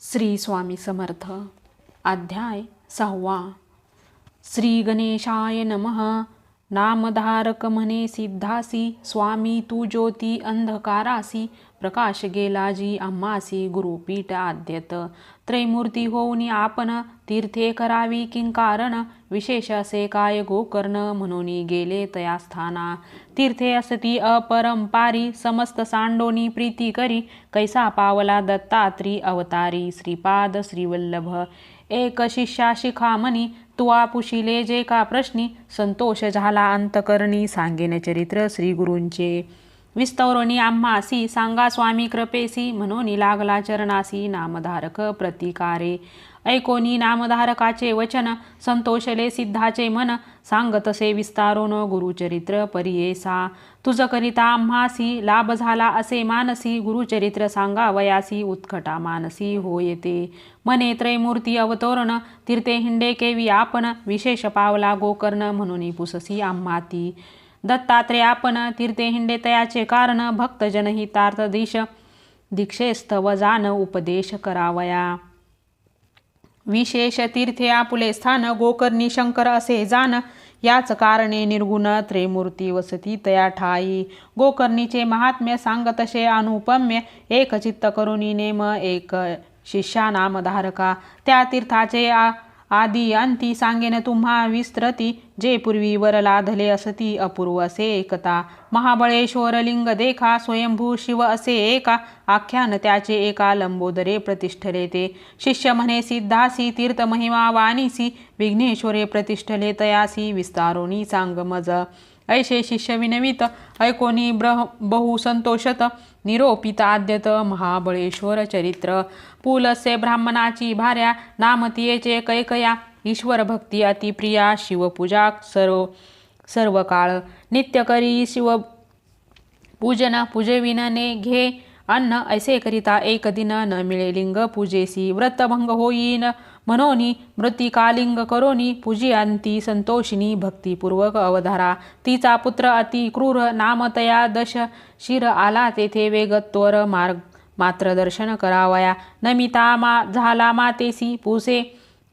श्री स्वामी समर्थ. अध्याय सहावा. श्री गणेशाय नमः. नामधारक म्हणे सिद्धासी स्वामी तू ज्योती अंधकारासी प्रकाश गेला जी आम्हासी गुरुपीठ आद्यत। त्रैमूर्ती होऊन आपण तीर्थे करावी किंकारण विशेष असे काय गोकर्ण म्हणून गेले तया स्थाना। तीर्थे असती अपरंपारी समस्त सांडोनी प्रीती करी कैसा पावला दत्तात्री अवतारी श्रीपाद श्रीवल्लभ। एक शिष्या शिखामणी तुआ पुशिले जे का प्रश्नी संतोष झाला अंतकरणी सांगेन चरित्र श्रीगुरूंचे. गुरूंचे विस्तौरणी आम्हासी सांगा स्वामी कृपेसी म्हणून लागला चरणासी नामधारक प्रतिकारे. ऐकोनी नामधारकाचे वचन संतोषले सिद्धाचे मन सांगतसे विस्तारोन गुरुचरित्र परियेसा. तुझ करिता आम्हासी लाभ झाला असे मानसी गुरुचरित्र सांगावयासी उत्कटा मानसी हो येते मने त्रैमूर्ती अवतोरण तीर्थे हिंडे केवी आपण विशेष पावला गोकर्ण म्हणून पुससी आम्हाती. दत्तात्रे आपण तीर्थे हिंडे तयाचे कारण भक्तजन हितार्थ दिश. दीक्षेस्तव जान उपदेश करावया. विशेष तीर्थे आपुले स्थान गोकर्णी शंकर असे जान. याच कारणे निर्गुण त्रेमूर्ती वसती तया ठाई. गोकर्णीचे महात्म्य सांगतसे अनुपम्य. एक चित्त करुणी नेम एक शिष्या नामधारका. त्या तीर्थाचे आ आदी अंती सांगेन तुम्हा विस्तृती जे पूर्वी वर लाधले असती अपूर्व असे एकता. महाबळेश्वर लिंग देखा स्वयंभू शिव असे एका. आख्यान त्याचे एका लंबोदरे प्रतिष्ठले ते. शिष्य म्हणे सिद्धासी तीर्थ महिमा वाणीसी. विघ्नेश्वरे प्रतिष्ठले तयासी विस्तारोणी सांग मज ऐशे शिष्य विनवित ऐकोनी ब्रह बहु संतोषत निरोपित आद्यत महाबळेश्वर चरित्र. पुलसे ब्राह्मणाची भार्या नामतीयेचे कैकया. ईश्वर भक्ती अतिप्रिया शिवपूजा सर्व सर्व काळ नित्य करी शिव पूजन पूजविनने घे. अन्न ऐसे करिता एक दिन न मिळे लिंग पूजेसी. व्रतभंग होईन. मनोनी मृतिकालिंग करोनी पूजियांती संतोषिनी भक्तिपूर्वक अवधारा। तिचा पुत्र अति क्रूर नामतया दश शिर आला तेथे वेगत्वर मार्ग मात्र दर्शन करावया। नमिता मा झाला मातेसी पूसे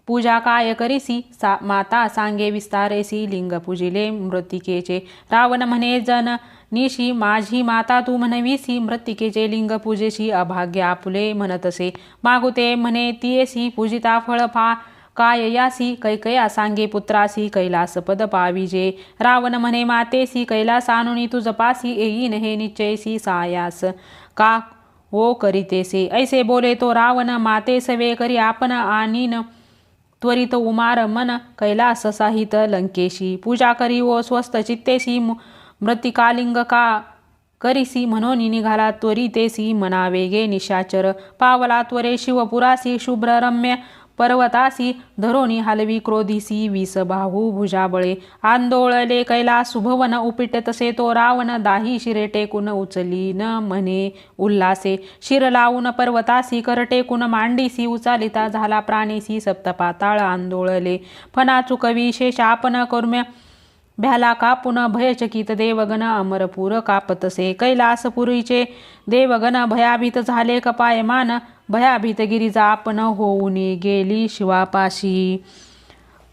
पूजा काय करीसी? सा माता सांगे विस्तारेसी लिंग पूजिले मृतिकेचे रावण म्हणे जन निशी माझी माता तू म्हणवीसी मृत्तिकेचे लिंग पूजेशी अभाग्य आपुले म्हणतसे. मागुते म्हणे तियेसी पूजिता फळ फा काय यासी कैकया सांगे पुत्रासी कैलास पद पाविजे रावण म्हणे मातेसी कैलास आणुनी तुझ पासी येईन हे निश्चयसी सायास. का ओ करीतेसे? ऐसे बोले तो रावण माते सवे करी आपण आणीन त्वरित उमार मन कैलास साहित लंकेशी. पूजा करी ओ स्वस्त मु मृतिकालिंग का करीसी म्हणून निघाला त्वरितेसी मना वेगे निशाचर। पावला त्वरे शिवपुरासी शुभ्र रम्य पर्वतासी धरोनी हलवी क्रोधीसी विस बाहू भुजाबळे। आंदोळले कैला सुभवन उपिट तसे तो रावण दाही शिरे टेकून उचली न म्हणे उल्हासे शिर लावून पर्वतासी कर टेकून मांडीसी उचालिता झाला प्राणीसी सप्तपाताळ आंदोळले। फना चुकवी शेष आपण कर्म्य भ्याला कापून भयचकित देवगण अमरपूर कापतसे कैलासपुरीचे. देवगण भयाभीत झाले कपायमान भयाभीत गिरीजा आपण होऊन गेली शिवापाशी.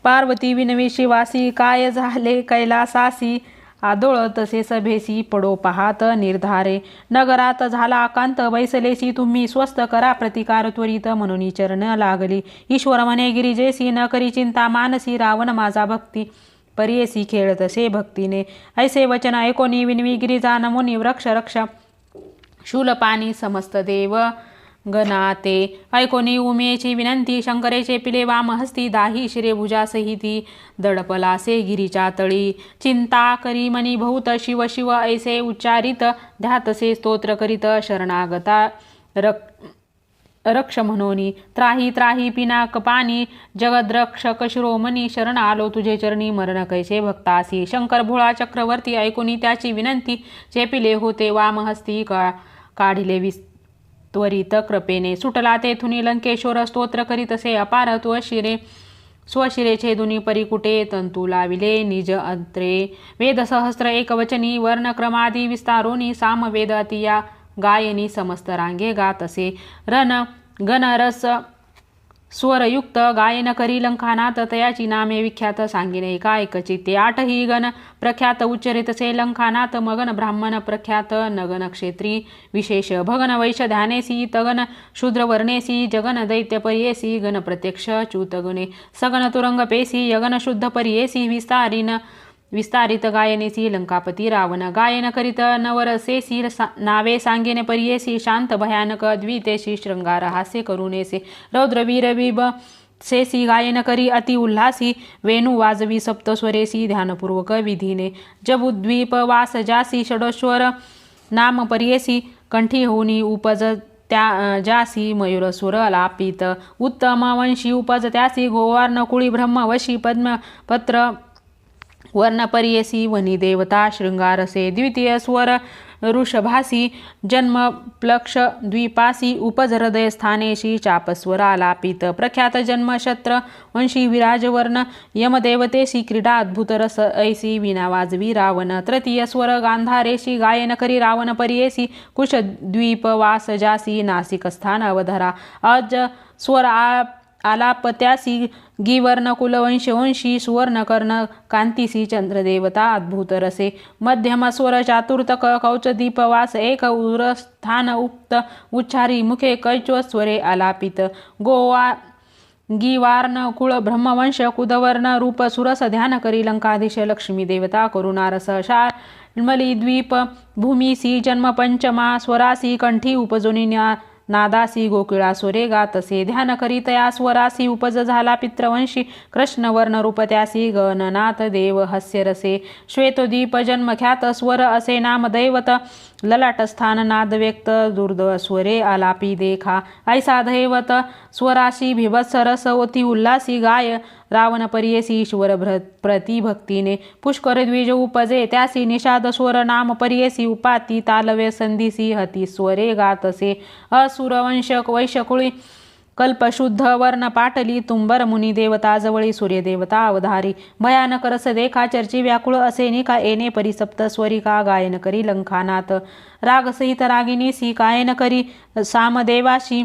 पार्वती विनवी शिवासी काय झाले कैलासासी? आदोळ तसे सभेसी पडो पाहात निर्धारे. नगरात झाला आकांत बैसलेसी तुम्ही स्वस्त करा प्रतिकार त्वरित म्हणून चरण लागली. ईश्वर म्हणे गिरिजेसी न करी चिंता मानसी रावण माझा भक्ती. परियेसी खेळतसे भक्तीने. ऐसे वचन ऐकोनी विनवी गिरिजा नमुनी वृक्ष रक्ष. शूलपाणी समस्त देव गणाते ऐकोनी उमेची विनंती शंकरेचे पिले वामहस्ती दाही शिरे भुजासहिती दडपलासे गिरीच्या तळी. चिंता करी मनी भूत शिव शिव ऐसे उच्चारित. ध्यातसे स्तोत्र करीत शरणागता रक रक्ष म्हणोनी. त्राही त्राही पिना कपानी जगद्रक्षक शिरोमणी शरण आलो तुझे चरणी मरण कैसे भक्तासी? शंकर भोळा चक्रवर्ती ऐकुनी त्याची विनंती चेपिले होते वामहस्ती का काढिले विस त्वरित कृपेने. सुटला तेथुनी लंकेश्वर स्तोत्र करीत असे अपार शिरे स्वशिरेचे दुनी परिकुटे तंतू लाविले निज अंत्रे. वेदसहस्र एकवचनी वर्णक्रमादी विस्तारोनी सामवेद अतिया गायनी समस्त रांगे गात असे रण गणरस स्वरयुक्त गायन करी लंखानात तयाची नामे विख्यात सांगिने काय ते आठही गण प्रख्यात उच्चरितसे लंखानात मगन ब्राह्मण प्रख्यात नगन क्षेत्री विशेष भगन वैश ध्यानेसी तगन शूद्रवर्णेसी जगन दैत्य परियेसी गण प्रत्यक्ष चूतगुणे सगन तुरंग पेसी यगन शुद्ध परियेसी विस्तारीन विस्तारित गायनेसी लंकापती रावण गायन करीत नवरसेसी सा- नावे सांगेने परियेसी शांत भयानक द्वितेशी शृंगार हास्य करुणेसे रौद्रवीर विब सेसी गायन करी अति उल्हासी वेणू वाजवी सप्तस्वरेसी ध्यानपूर्वक विधीने। जबुद्वीप वास जासी षडोश्वर नाम परियेसी कंठी होनी उपज त्या जासी मयूर सुर लापित उत्तम वंशी उपज त्यासी गोवार्ण कुळी ब्रह्म वशी पद्म पत्र वर्णपर्यसी वनी देवता शृंगारसे द्वितीय स्वर ऋषभासी जन्म प्लक्ष द्विपासी उपजहृदय स्थानेशी प्रख्यात जन्म शत्र वंशी विराजवर्ण यमदेवतेशी क्रीडा अद्भुत रस ऐसी विना वाजवी रावण तृतीय स्वर गांधारेशी गायन करी रावण परियेसी कुश द्वीप वास जासी नासिक स्थान अवधरा अज स्वर आ आलापत्यासी गिवर्ण कुलवंशवंशी सुवर्णकर्ण कांतीसी चंद्रदेवता अद्भुत रसे मध्यम स्वर चातुर्तक कौचदीप एक उरस्थान उक्त उच्चारी मुखे कैचव स्वरे आलापित। गोवा गिवार्ण कुळ ब्रह्मवंश कुदवर्ण रूप सुरस ध्यान करी लंकाधीश लक्ष्मी देवता करुणारस शार मलिद्वीप भूमिसी जन्म पंचमा स्वरासी कंठी उपजोनिन्या नादासी गोकिळा स्वरे गातसे ध्यान करीतया स्वरासी उपज झाला पित्रवंशी. कृष्णवर्ण रूप त्यासी गणनाथ देव हस्यरसे. श्वेतदीप जन्म जन्मख्यात स्वर असे नाम दैवत ललाटस्थान नाद व्यक्त दुर्द स्वरे आलापी देखा। ऐसा दैवत स्वराशी भिभत्सरस ओती गाय। रावण परियसी ईश्वर भ्र प्रतिभक्तीने। पुष्कर द्विज उपजे त्यासी निषाद स्वर नाम परियसी उपाती। तालव्य संधीसी हती स्वरे गातसे। असुरवंशक वैशकुळी कल्पशुद्ध वर्ण पाटली तुंबर मुनी देवता जवळी सूर्यदेवता अवधारी भयानक रस देखा चर्ची व्याकुळ असे निका येणे परिसप्त स्वरिका गायन करी लंखानात रागसहित रागिनी सी गायन करी सामदेवाशी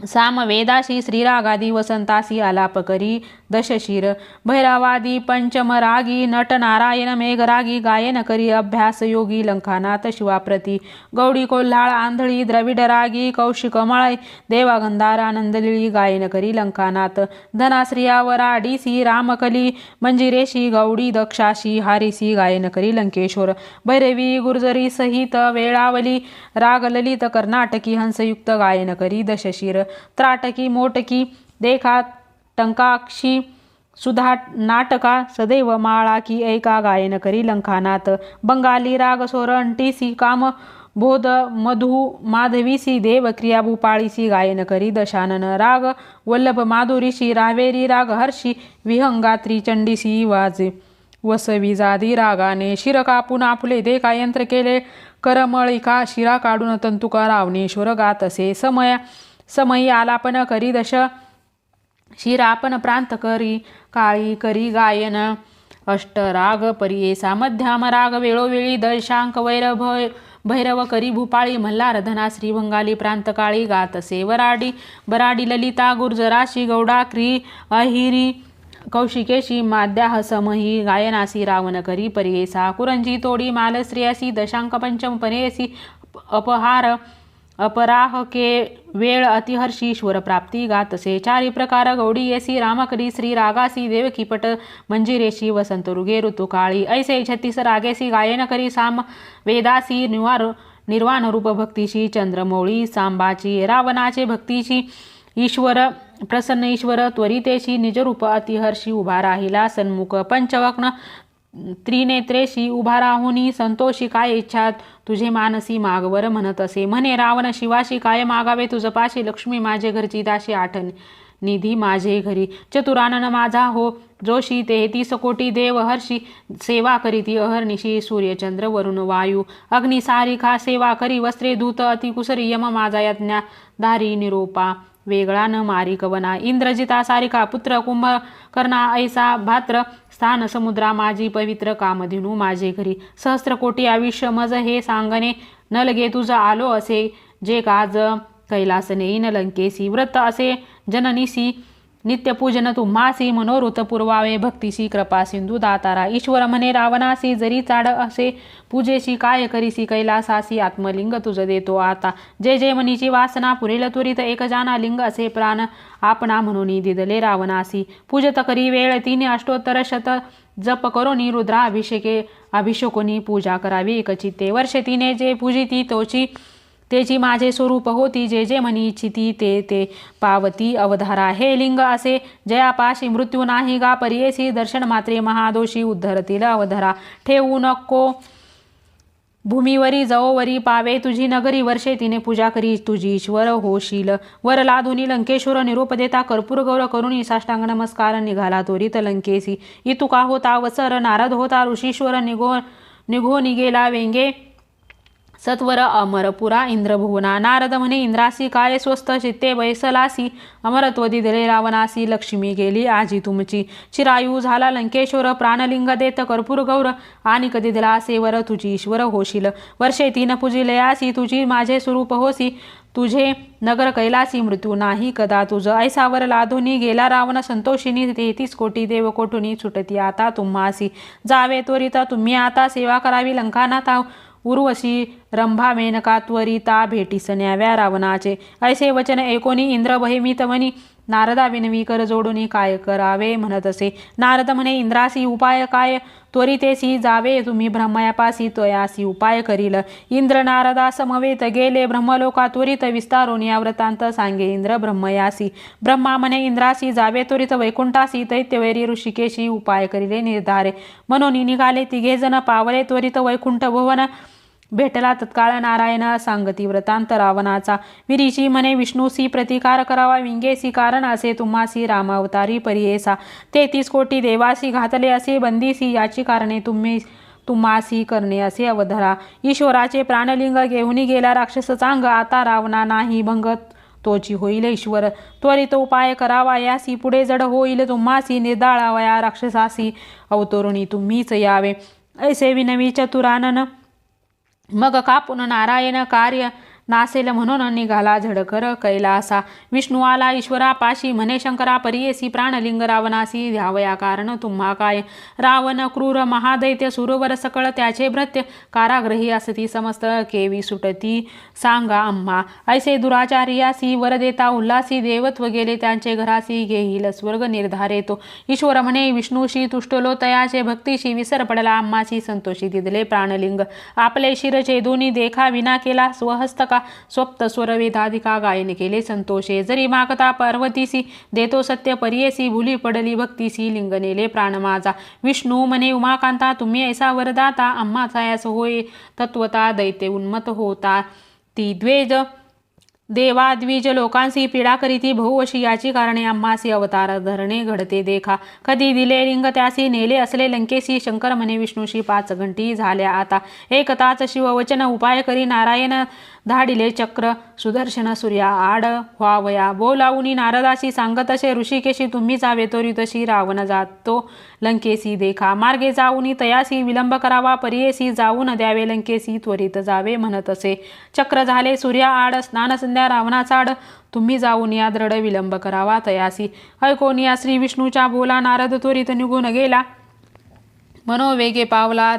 सामवेदाशी श्रीरागादी वसंतासी आलाप करी दशशिर। भैरवादी पंचमरागी नटनारायण मेघरागी गायन करी अभ्यास योगी लंखानाथ शिवाप्रती गौडी कोल्हाळ आंधळी द्रविड रागी कौशिक मळय देवागंधार आनंदलिळी गायन करी लंकानाथ धनाश्रियावरा डीसी रामकली मंजिरेशी गौडी दक्षाशी हारिसी गायन करी लंकेश्वर भैरवी गुर्जरी सहित वेळावली रागललित कर्नाटकी हंसयुक्त गायन करी दशशिर त्राटकी मोटकी देखा टंकाक्षी सुधा नाटका सदैव माळा की ऐका गायन करी लंखानात बंगाली राग सोरंटीसी काम बोध मधु माधवीसी देव क्रिया भूपाळीसी गायन करी दशानन राग. वल्लभ माधुरीशी रावेरी राग हर्षी विहंगात्री चंडीसी वाजे. वसवी जादी रागाने शिर कापून आपुले दे कायंत्र केले. करमळिका शिरा काढून तंतुका रावणेश्वर गात असे. समय समयी आलापन करी दश. शिरापन प्रांत करी काळी करी गायन अष्टराग परियेसा मध्याम राग वेळोवेळी दशांक वैरभ भैरव करी भूपाळी मल्हार धना श्रीभंगाली प्रांत काळी गात सेवराडी बराडी ललिता गुर्जराशी गौडाक्री अहिरी कौशिकेशी माद्याह समही गायनासी रावण करी परियेसा कुरंजी तोडी मालस्त्रियासी दशांक पंचम पनेसी अपहार अपराह के वेळ अतिहर्षी ईश्वर प्राप्ती गातसे. चारी प्रकार गौडी येसी रामकरी श्री रागासी देवकी पट मंजिरेशी वसंत रुगे ऋतुकाळी ऐसे छत्तीस रागेसी गायन करी साम वेदासी निवार निर्वाण रूप भक्तीशी चंद्रमौळी सांबाची रावणाचे भक्तीशी ईश्वर प्रसन्न ईश्वर त्वरितेशी निजरूप अतिहर्षी उभा राहिला सन्मुख पंचवक्न त्रिनेत्रेशी उभा राहुनी संतोषी काय इच्छा तुझे मानसी मागवर म्हणत असे. म्हणे रावण शिवाशी काय मागावे? तुझपाशी लक्ष्मी माझे घरची दाशी आठण निधी माझे घरी. चतुरानन माझा हो. जोशी तेहतीस कोटी देव हर्षी. सेवा करीती अहर्निशी सूर्यचंद्र वरुण वायू. अग्नी सारिका सेवा करी वस्त्रे दूत अति कुसरी यम माझा यज्ञा. धारी निरोपा. वेगळा न मारिक बना इंद्रजिता सारिका पुत्र कुंभकर्णा ऐसा भात्र स्थान समुद्रा माझी पवित्र कामधेनू माझे घरी. सहस्त्र कोटी आयुष्य मज हे सांगणे न लगे तुझं आलो असे जे काज कैलास नेईन लंकेसी व्रत असे जननीसी नित्यपूजन तुम्हासी मनोरुत पुरवावे भक्तीशी कृपा सिंधू दातारा ईश्वर म्हणे रावणासी जरी चाड असे पूजेशी काय करीसी कैलासासी आत्मलिंग तुझ देतो आता. जे जे मनीची वासना पुरेल त्वरित एक जाना लिंग असे प्राण आपणा म्हणून दिदले रावणासी. पूजत करी वेळ तिने अष्टोत्तर शत जप करोनी रुद्राभिषेके अभिषेकोनी पूजा करावी एकचित्ते वर्षे तिने जे पूजिती तोची तेची माझे स्वरूप होती जे जे म्हणी इच्छिती ते ते पावती अवधारा. हे लिंग असे जयापाशी मृत्यू नाही गा परियेसी दर्शन मात्रे महादोषी उद्धरतील अवधारा. ठेवू नको. भूमीवरी जवोवरी पावे तुझी नगरी वर्षे तिने पूजा करी तुझी ईश्वर होशील. वर लाधुनी लंकेश्वर निरूप देता कर्पूर गौर करुणी साष्टांग नमस्कार निघाला त्वरित लंकेसी. इतुका होता वसर नारद होता ऋषीश्वर निघो निघो निगेला वेंगे. सत्वर अमरपुरा इंद्रभुवना. नारद म्हणे इंद्रासी काय स्वस्त चित्ते बैसलासी. अमरत्व दिले रावणासी लक्ष्मी गेली आजी तुमची. चिरायू झाला लंकेश्वर प्राणलिंग देत कर्पूर गौर. आणि कधी दिला सेवर तुझी ईश्वर होशील. वर्षे तीन पूजिलयासी तुझी माझे स्वरूप होसी. तुझे नगर कैलासी मृत्यू नाही कदा. तुझं ऐसावर लाधोनी गेला रावण संतोषिनी तेहतीस कोटी देव कोठुनी सुटती आता तुम्हासी. जावे त्वरिता तुम्ही आता सेवा करावी लंकानाथा उर्वशी रंभा मेनका त्वरिता भेटीस न्याव्या रावणाचे. ऐसे वचन ऐकोनी इंद्र बहिमित म्हणी नारदा विनवी कर जोडून काय करावे म्हणत असे नारद म्हणे इंद्रासी उपाय काय? त्वरितेसी जावे तुम्ही ब्रह्मयापासी तयासी उपाय करील. इंद्र नारदा समवेत गेले ब्रह्मलोका त्वरित विस्तारून या व्रतांत सांगे इंद्र ब्रह्मयासी. ब्रह्मा म्हणे इंद्रासी जावे त्वरित वैकुंठासी तैत्यवैरी ऋषिकेशी उपाय करिले निर्धारे. म्हणून निघाले तिघे जण पावले त्वरित वैकुंठ भुवन भेटला तत्काळ नारायण सांगती व्रतांत रावणाचा विरीची म्हणे विष्णूसी प्रतिकार करावा विंगेसी कारण असे तुम्हासी रामावतारी परियेसा तेहतीस कोटी देवासी घातले असे बंदीसी याची कारणे तुम्ही तुम्हासी करणे असे अवधरा. ईश्वराचे प्राणलिंग घेऊन गेला राक्षस चांग आता रावणा नाही भंगत तोची होईल ईश्वर. त्वरित उपाय करावा यासी पुढे जड होईल तुम्हासी निर्दाळावया राक्षसासी अवतरुणी तुम्हीच यावे. ऐसे विनवी चतुरानन मग कापून नारायण कार्य नासेल म्हणून निघाला झडकर कैलासा. विष्णू आला ईश्वरापाशी म्हणे शंकरा परियेसी प्राणलिंग रावणासी ध्यावया कारण तुम्हा काय? रावण क्रूर महादैत्य सुरवर सकळ त्याचे भृत्य कारागृही असती समस्त केवी सुटती. सांगा आम्हा ऐसे दुराचार्यासी वर देता उल्हासी देवत्व गेले त्यांचे घरासी घेईल स्वर्ग निर्धारे तो. ईश्वर म्हणे विष्णूशी तुष्टलो तयाचे भक्तीशी विसर पडला आम्हाशी संतोषी दिदले प्राणलिंग. आपले शिरचे दोन्ही देखा विना केला का स्वप्त स्वरवेदाधिका गायन केले संतोषे जरी मागता पार्वतीसी देतो सत्य परियेसी भुली पडली भक्तीसी लिंग नेले प्राण माझा विष्णू म्हणे उमाकांता तुम्ही ऐसा वरदाता आम्हा छायास होय तत्वता दैत्य उन्मत होता ती द्वेज देवा द्विज लोकांसी पीडा करीती भाऊ अशी याची कारणे आम्हासी अवतार धरणे घडते देखा कधी दिले लिंग त्यासी नेले असले लंकेसी शंकर म्हणे विष्णूशी पाच घंटी झाल्या आता एकताच शिववचन उपाय करी नारायण धाडिले चक्र सुदर्शन सूर्या आड व्हावया बोलावुनी नारदाशी सांगत असे ऋषिकेशी तुम्ही जावे तोरी तशी रावण जातो लंकेसी देखा मार्गे जाऊनी तयासी विलंब करावा परियेसी जाऊन द्यावे लंकेसी त्वरित जावे म्हणत असे चक्र झाले सूर्या आड स्नान संध्या रावणाचाड तुम्ही जाऊन या दृढ विलंब करावा तयासी ऐकोन या श्री विष्णूच्या बोला नारद त्वरित निघून गेला मनोवेगे पावलात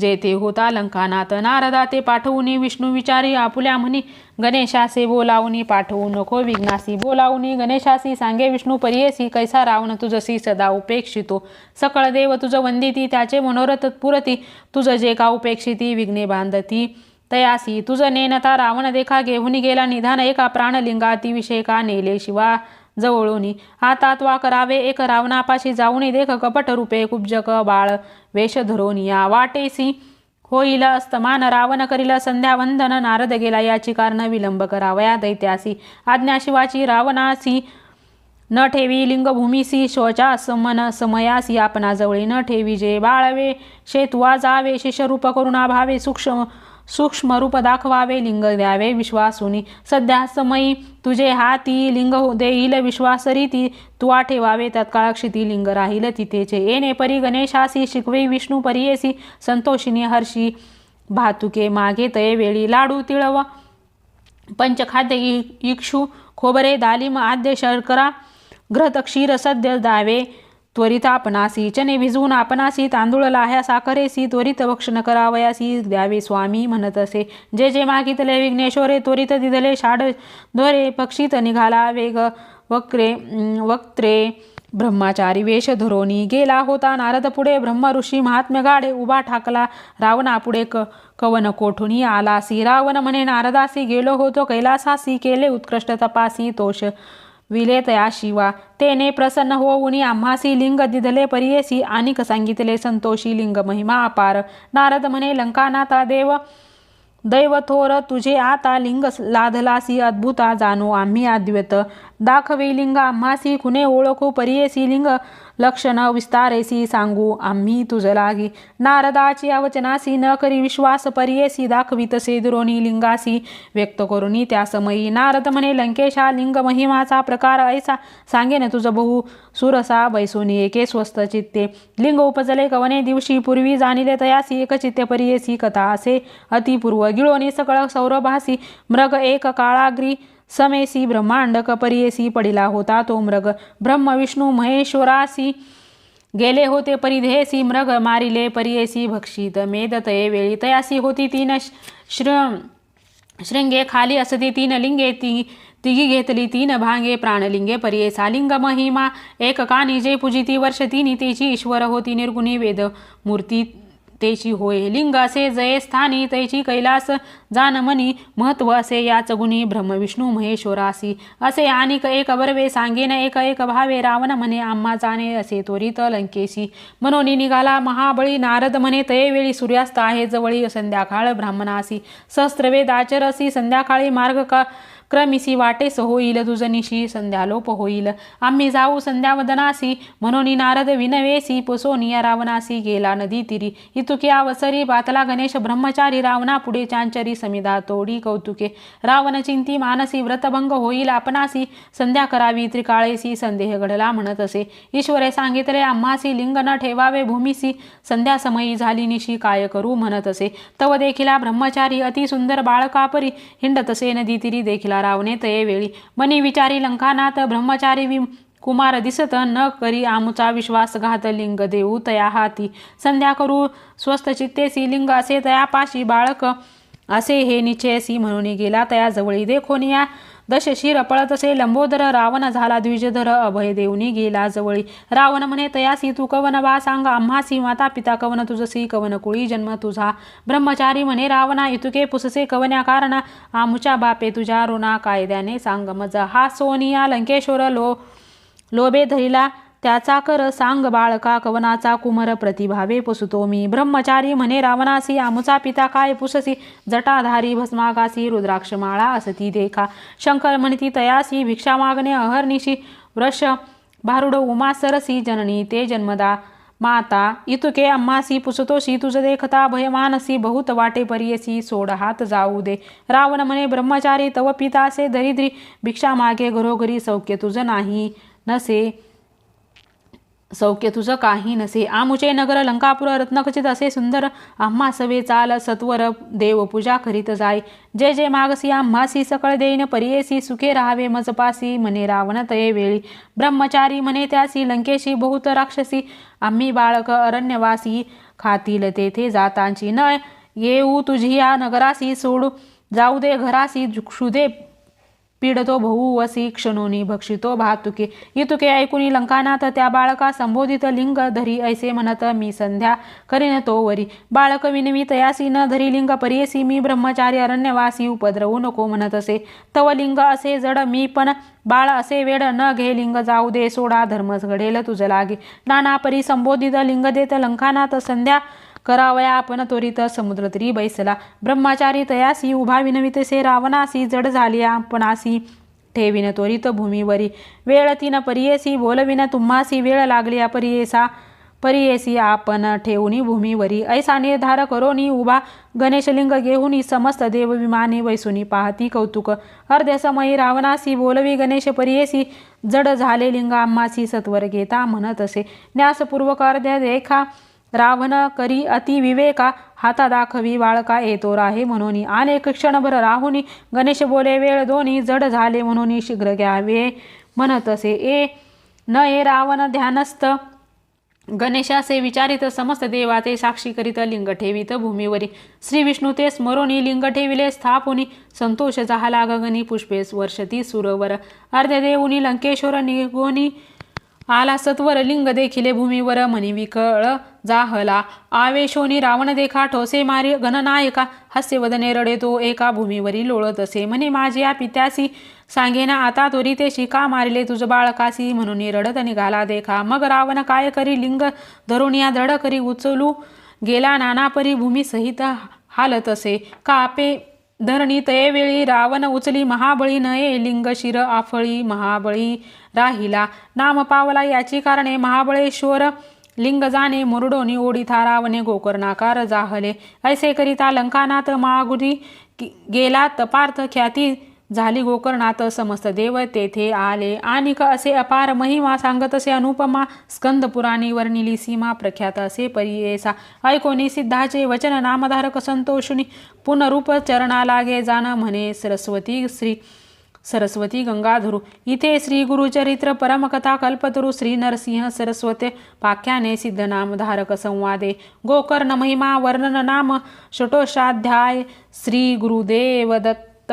जेथे होता लंकानाथ नारदा ते पाठवूनी विष्णू विचारी आपुल्या म्हणी गणेशासे बोलावूनी पाठवू नको विघ्नासी बोलावूनी गणेशासी सांगे विष्णू परियेसी कैसा रावण तुझसी सदा उपेक्षितो. सकळ देव तुझ वंदिती त्याचे मनोरथ पुरती तुझं जे का उपेक्षिती विघ्ने बांधती. तयासी तुझ नेनता रावण देखा घेऊन गेला निधान एका प्राणलिंगाती विषय का नेले शिवा. जवळूनी. आता त्वा करावे एक रावणापाशी जाऊनी देख कपट रूपे कुब्जक बाळ. वेश धरोनिया वाटेसी होईल अस्तमान रावण करील संध्यावंदन नारद गेला याची कारण विलंब करावया दैत्यासी. आज्ञाशिवाची रावणासी न ठेवी लिंगभूमीसी शोचा समन समयासी आपणाजवळी न ठेवी जे बाळवे शेतुवा जावे शिष्यरूप करुणा भावे सूक्ष्म सूक्ष्म रूप दाखवावे लिंग द्यावे विश्वासुनी. सध्या समयी तुझे हाती लिंग हो- देईल देईल विश्वासरीती तुवा ठेवावे तत्काळ क्षिती लिंग राहील तिथेचे. येणे परी गणेशासी शिकवे विष्णू परियेसी. संतोषिनी हर्षी भातुके मागे तये वेळी लाडू तिळव. पंचखाद्य इ इक्षू खोबरे दालिम आद्य शर्करा. घृत क्षीर सद्य दावे. त्वरित आपणासी चने भिजवून आपणासी तांदूळ लाह्या साखरेसी त्वरित भक्षण करावयासी द्यावे स्वामी म्हणत असे. जे जे मागितले विघ्नेश्वरे त्वरित दिदले शाड द्वरे पक्षित निघाला वेग. वक्रे वक्त्रे ब्रह्माचारी वेश धरोनी गेला होता नारद पुढे. ब्रह्म ऋषी महात्म्य गाडे उभा ठाकला. रावणापुढे क कवन कोठुनी आलासी? रावण म्हणे नारदासी गेलो होतो कैलासासी केले उत्कृष्ट तपासी तोष विलेतया शिवा तेने प्रसन्न होऊनी आम्हासी लिंग दिधले परियेसी आणिक सांगितले संतोषी लिंग महिमा अपार नारद म्हणे लंकानाथा देव दैव थोर तुझे आता लिंग लाधलासी अद्भुता जाणो आम्ही अद्वैत दाखवे लिंग आम्हासी खुने ओळखू परियेसी लिंग लक्षण विस्तारेसी सांगू आम्ही तुझ लागी नारदाची अवचनासी न करी विश्वास परियेसी दाखवितसे दुरोणी लिंगासी व्यक्त करुनी त्या समयी नारद म्हणे लंकेशा लिंग महिमाचा प्रकार ऐसा सांगेन तुझ बहु सुरसा बैसोनी एके स्वस्त चित्ते लिंग उपजले कवने दिवशी पूर्वी जाणिले तयासी एक चित्ते परियेसी कथा असे अतिपूर्व गिळोनी सकळ सौरभासी मृग एक काळाग्री समेसी ब्रह्मांड कपरियेसी पडिला होता तो मृग. ब्रह्म विष्णू महेश्वरासी गेले होते परिधेसी मृग मारिले परियेसी भक्षित मेद तये वेळी तयासी होती तीन श्र शृंगे खाली असती तीन लिंगे ती तिघी घेतली तीन भांगे प्राणलिंगे परियेसा लिंग महिमा एक कानी जे पूजिती वर्ष तिनी तेची ईश्वर होती निर्गुणी वेद. मूर्ती तेची होय. लिंग असे जये स्थानी तैची कैलास जानमनी महत्त्व असे याच गुणी ब्रह्मविष्णू महेश्वरासी असे आणिक एक बरवे सांगेन एक एक भावे रावण म्हणे आम्हा जाणे असे त्वरित लंकेशी. म्हणून निघाला महाबळी नारद म्हणे तये वेळी सूर्यास्त आहे जवळी संध्याकाळ ब्राह्मणासी. सहस्त्रवेद आचरसी संध्याकाळी मार्ग का क्रमिसी वाटेस होईल तुझनिशी संध्यालोप होईल. आम्ही जाऊ संध्यावदनासी. म्हणून नारद विनवेसी पोसोनिया रावणासी गेला नदी तिरी. इतुकी अवसरी बातला गणेश ब्रह्मचारी रावणा पुढे चांचरी समिदा तोडी कौतुके रावण चिंती मानसी व्रतभंग होईल आपणासी संध्या करावी त्रिकाळेसी संदेह घडला म्हणत असे ईश्वरे सांगितले आम्हासी लिंग न ठेवावे भूमीसी संध्या समयी झाली निशी काय करू म्हणत असे तव देखिला ब्रह्मचारी अति सुंदर बाळकापरी हिंडतसे नदी तिरी देखिला रावणे तये वेळी मनी विचारी लंकानाथ ब्रह्मचारी वि कुमार दिसत न करी आमुचा विश्वासघात लिंग देऊ तया हाती संध्या करू स्वस्त चित्तेसी लिंग असे तयापाशी बाळक असे हे निश्चयसी म्हणून गेला तया जवळी देखोनिया दशशिर पळतसे लंबोदर रावण झाला द्विजधर अभय देऊनी गेला जवळी रावण म्हणे तयासी तू कवन बा सांग आम्हासी माता पिता कवन तुझसी कवन कुळी जन्म तुझा. ब्रह्मचारी म्हणे रावणा इतुके पुससे कवन्या कारणा. आमुच्या बापे तुझ्या ऋणा कायद्याने सांग मज हा सोनिया लंकेश्वर लो लोबे धरिला. त्याचा कर सांग बाळका कवनाचा कुमर प्रतिभावे पुसतो मी. ब्रह्मचारी म्हणे रावणासी आमुचा पिता काय पुससी? जटाधारी भस्मागासी रुद्राक्ष माळा असती देखा. शंकर म्हणती तयासी भिक्षा मागणे अहर्निशी. वृष भारुड उमा सरसी जननी ते जन्मदा. माता इतुके अम्मासी पुसतोशी तुझ देखता भयमानसी बहुत वाटे परियसी सोड हात जाऊ दे. रावण म्हणे ब्रह्मचारी तव पितासे दरिद्री. भिक्षा मागे घरोघरी सौख्य तुझ नाही नसे. सौख्य तुझं काही नसे. आमुचे नगर लंकापुर रत्नखचित असे सुंदर आम्हा सवे चाल सत्वर देव पूजा करीत जाय. जे जे मागसी आम्हासी सकळ देईन परियेसी सुखे राहावे मजपासी मने रावण तये वेळी. ब्रह्मचारी म्हणे त्यासी लंकेशी बहुत राक्षसी आम्ही बाळक अरण्यवासी खातील तेथे जातांची न येऊ तुझी या नगरासी सोडू जाऊ दे घरासी झुक्षुदे पीडतो बहु वसी क्षणोनी भक्षितो भातुके। इतुके ऐकुनी लंकानाथ त्या बाळका संबोधित लिंग धरी ऐसे म्हणत मी संध्या करीन तो वरी। बाळक विनवी तयासी न धरी लिंग परियसी मी ब्रह्मचारी अरण्यवासी उपद्रवू नको म्हणत असे तव लिंग असे जड मी पण बाळ असे वेड न घे लिंग जाऊ दे सोडा धर्मच घडेल तुझ लागे। नाना परी संबोधित लिंग देत लंकानाथ संध्या करावया आपण त्वरित समुद्र तरी बैसला. ब्रह्मचारी तयासी उभा विनवितसे रावणासी जड झाली आपणासी. ठेविन त्वरित भूमीवरी. वेळ तीन परियेसी बोलविन तुम्हासी वेळ लागली परियेसा. परियेसी आपण ठेवणी भूमीवरी. ऐसा निर्धार करोनी उभा. गणेशलिंग घेऊनी समस्त देव विमाने वैसुनी पाहती कौतुक. अर्ध्य समयी रावणासी बोलवी गणेश परियेसी. जड झाले लिंग आम्हासी सत्वर घेता म्हणत असे. न्यासपूर्वक अर्ध्या देखा. रावण करी अति विवेका हाता दाखवी बाळका येतो राहे म्हणून. अनेक क्षणभर राहुनी गणेश बोले वेळ दोन्ही जड झाले म्हणून शीघ्र घ्यावे. म्हणत असे ए न ए रावण ध्यानस्थ. गणेशासे विचारित समस्त देवाचे साक्षी करीत लिंग ठेवित भूमीवरी. श्री विष्णू ते स्मरोनी लिंग ठेविले स्थापुनी. संतोष झाला गगनी पुष्पे वर्षती सुरवर. अर्ध देऊनी लंकेश्वर निगोनी आला सत्वर लिंग देखिले भूमीवर म्हणी विकळ जाहला. आवेशोनी रावण देखा ठोसे मारी गणनायका. हास्यवदने रडे तो एका भूमीवरी लोळत असे म्हणे माझी या पित्यासी सांगेना आता तोरी ते शिका मारिले तुझ बाळकासी म्हणून रडत निघाला देखा. मग रावण काय करी? लिंग धरून या धड करी उचलू गेला. नानापरी भूमी सहित हालत असे कापे धरणी तयेवेळी रावण उचली महाबळी नये लिंग शिर आफळी महाबळी राहिला. नाम पावला याची कारणे महाबळेश्वर. लिंग जाणे मुरडोनी ओढिथा रावणे गोकर्णाकार जाहले. ऐसे करिता लंकानात मागुरी गेला तपार्थ ख्याती झाली गोकर्णात समस्त देव तेथे आले. आणि असे अपार महिमा सांगत असे अनुपमा स्कंद पुराणी वर्णिली सीमा प्रख्यात असे परियेसा. ऐकोनी सिद्धाचे वचन नामधारक संतोषिणी. पुनरूप चरणा लागे जाण म्हणे सरस्वती श्री सरस्वती गंगाधुरु. इथे श्री गुरुचरित्र परमकथा कल्पतरु श्री नरसिंह सरस्वती. पाख्याने सिद्ध नामधारक संवादे. गोकर्ण महिमा वर्णन नाम षटोषाध्याय. श्री गुरुदेव दत्त